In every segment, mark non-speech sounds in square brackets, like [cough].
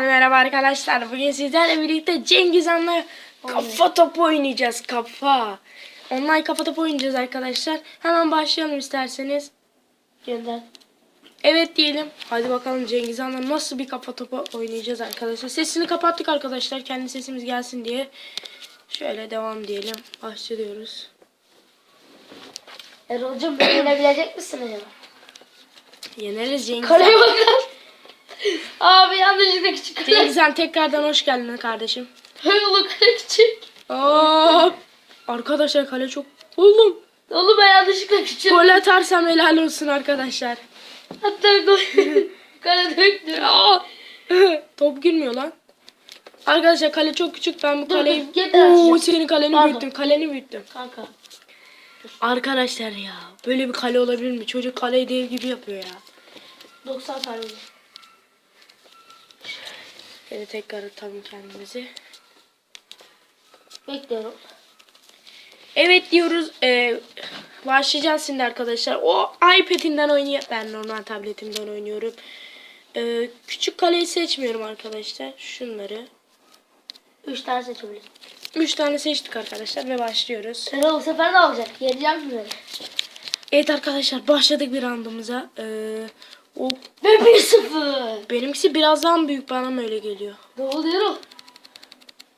Merhaba arkadaşlar. Bugün sizlerle birlikte Cengiz Han'la kafa topu oynayacağız. Kafa. Online kafa topu oynayacağız arkadaşlar. Hemen başlayalım isterseniz. Gönder. Evet diyelim. Hadi bakalım Cengiz Han'la nasıl bir kafa topu oynayacağız arkadaşlar. Sesini kapattık arkadaşlar. Kendi sesimiz gelsin diye. Şöyle devam diyelim. Başlıyoruz. Erol'cum beni [clears throat] yenebilecek misin acaba? Yeneriz Cengiz Kaleye Han. Abi yanlışlıkla küçük kale. Cengiz Han tekrardan hoş geldin kardeşim. Oğlum [laughs] kale küçük. Aa, arkadaşlar kale çok... Oğlum. Oğlum ben yanlışlıkla küçük. Gol atarsam helal olsun arkadaşlar. Hatta gol. [laughs] kale döktü. Aa! [laughs] Top girmiyor lan. Arkadaşlar kale çok küçük. Ben bu Dur, kaleyi... dur. Oo, senin kaleni Pardon. büyüttüm. Kaleni büyüttüm. Kanka. Arkadaşlar ya. Böyle bir kale olabilir mi? Çocuk kaleyi dev gibi yapıyor ya. 90 tane oldu. Şöyle tekrar atalım kendimizi. Bekliyorum. Evet diyoruz. Ee, başlayacağız şimdi arkadaşlar. O iPad'inden oynuyor. Ben normal tabletimden oynuyorum. Ee, küçük kaleyi seçmiyorum arkadaşlar. Şunları. 3 tane seçebiliriz. 3 tane seçtik arkadaşlar ve başlıyoruz. Erol bu sefer ne olacak? Yeneceğim mi beni? Evet arkadaşlar başladık bir roundumuza. Ee, o Ve 1-0. benimkisi birazdan büyük bana mı öyle geliyor? Ne oldu Erol?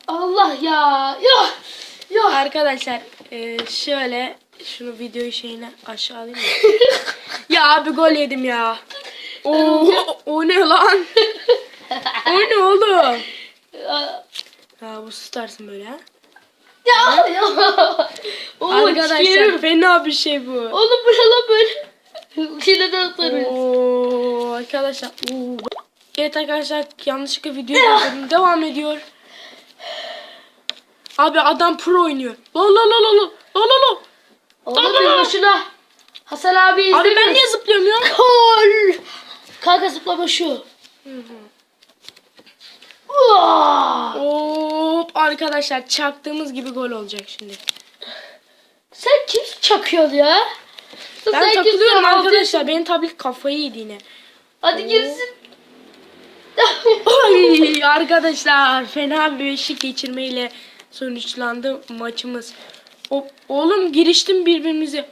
Allah ya. Ya. Ya. Arkadaşlar e, şöyle şunu video şeyine aşağı alayım [laughs] ya abi gol yedim ya. Oo, o ne lan? o ne oğlum? Ya. Bu tutarsın böyle ha. Ya. ya. Oğlum, Arkadaşlar fena bir şey bu. Oğlum bu ne lan böyle? Yine de atarız. Oo, arkadaşlar. Oo. Evet arkadaşlar yanlışlıkla video. Devam ediyor. Abi adam pro oynuyor. La la la la la la la. Oğlum bir boşuna. Hasan abi izle. Abi ben niye zıplıyorum ya? Gol. Kanka zıplama şu. Hop arkadaşlar çaktığımız gibi gol olacak şimdi. Sen kim çakıyorsun ya? Ben Sen takılıyorum arkadaşlar. Benim tablet kafayı yedi yine. Hadi girsin. Ay [laughs] arkadaşlar fena bir beşik geçirmeyle sonuçlandı maçımız. Hop, oğlum giriştim birbirimize.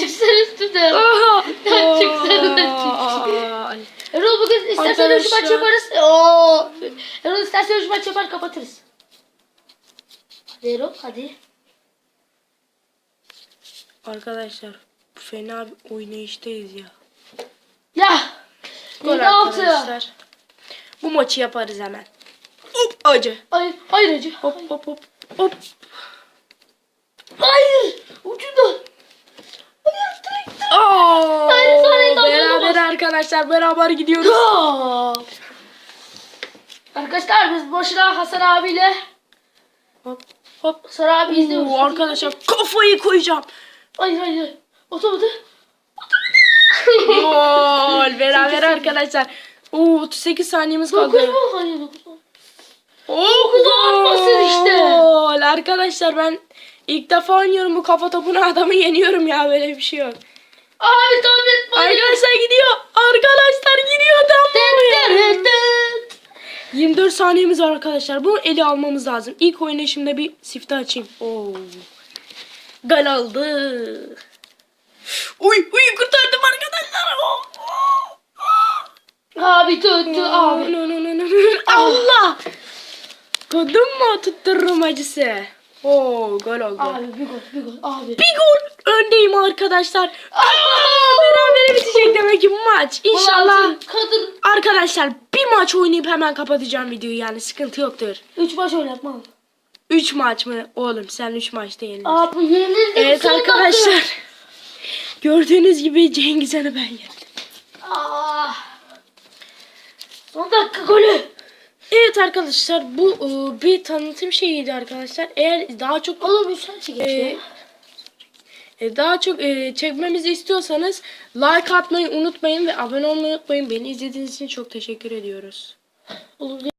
Çıksana. Aha. [laughs] Çıksana. Erol bugün istersen üç maç yaparız. Oo. Erol istersen üç maç yapar kapatırız. Hadi Erol hadi. Arkadaşlar fena bir oynayıştayız. Ya. Gol Yedi altı. arkadaşlar. Bu maçı yaparız hemen. Hop acı. Hayır, hayır acı. Hop hop hop hop. Hayır. Ucundan. Hayır direkt. Hayır, sonra da beraber arkadaşlar beraber gidiyoruz. Gol. Arkadaşlar biz boşuna Hasan abiyle Hop hop. Hasan abi izliyoruz. Oo, arkadaşlar kafayı koyacağım. Hayır hayır. Otomadı. Gol beraber arkadaşlar. Oo 38 saniyemiz kaldı. mu? Hayır dokuz mu? Oo Dokuzu atmasın işte. Arkadaşlar ben ilk defa oynuyorum bu kafa topuna adamı yeniyorum ya böyle bir şey yok. Abi tablet var. Arkadaşlar gidiyor. Arkadaşlar gidiyor tamam. 24 saniyemiz var arkadaşlar. Bunu ele almamız lazım. İlk oynayışımda bir sifte açayım. Oo. Gol aldı. Uy uy kurtardım arkadaşlar. Oh. Abi tuttu abi. No, no, no, no, no. Allah. Gördün mü tuttururum acısı. Oo gol oldu. Abi bir gol bir gol abi. Bir gol öndeyim arkadaşlar. Aa, berabere bitecek demek ki maç. İnşallah. Kadın. Arkadaşlar bir maç oynayıp hemen kapatacağım videoyu yani sıkıntı yoktur. Üç maç oynatma. 3 maç mı? Oğlum sen 3 maçta yenildin. Abi yenildim. Evet arkadaşlar. Gördüğünüz gibi Cengiz Han'ı ben yendim. Son dakika golü. Evet arkadaşlar bu e, bir tanıtım şeyiydi arkadaşlar. Eğer daha çok Oğlum maç geçiyor. e, e, daha çok e, çekmemizi istiyorsanız like atmayı unutmayın ve abone olmayı unutmayın. Beni izlediğiniz için çok teşekkür ediyoruz. Oğlum